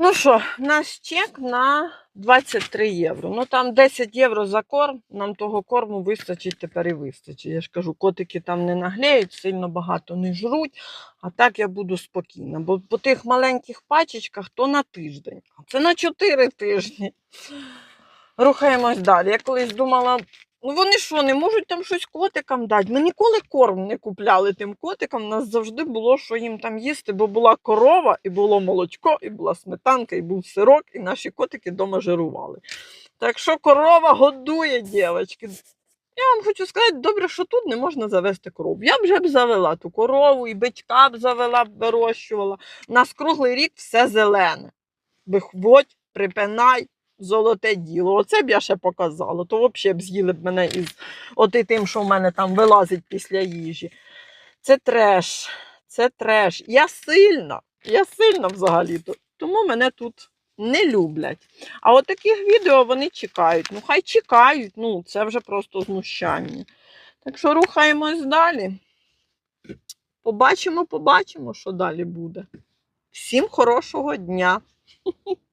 Ну що, наш чек на 23 євро. Ну там 10 євро за корм. Нам того корму вистачить тепер і вистачить. Я ж кажу, котики там не наглеють, сильно багато не жруть. А так я буду спокійна. Бо по тих маленьких пачечках то на тиждень. Це на 4 тижні. Рухаємось далі. Я колись думала, ну вони що, не можуть там щось котикам дати? Ми ніколи корм не купляли тим котикам. У нас завжди було, що їм там їсти, бо була корова, і було молочко, і була сметанка, і був сирок, і наші котики вдома жирували. Так що корова годує, дівчатки. Я вам хочу сказати, добре, що тут не можна завести корову. Я вже б завела ту корову, і бичка б завела, б вирощувала. У нас круглий рік все зелене. Виходь, припинай, золоте діло. Оце б я ще показала. То взагалі б з'їли б мене із оти тим, що в мене там вилазить після їжі. Це треш. Це треш. Я сильна, я сильна взагалі-то. Тому мене тут не люблять. А от таких відео вони чекають. Ну, хай чекають. Ну, це вже просто знущання. Так що рухаємось далі. Побачимо, побачимо, що далі буде. Всім хорошого дня!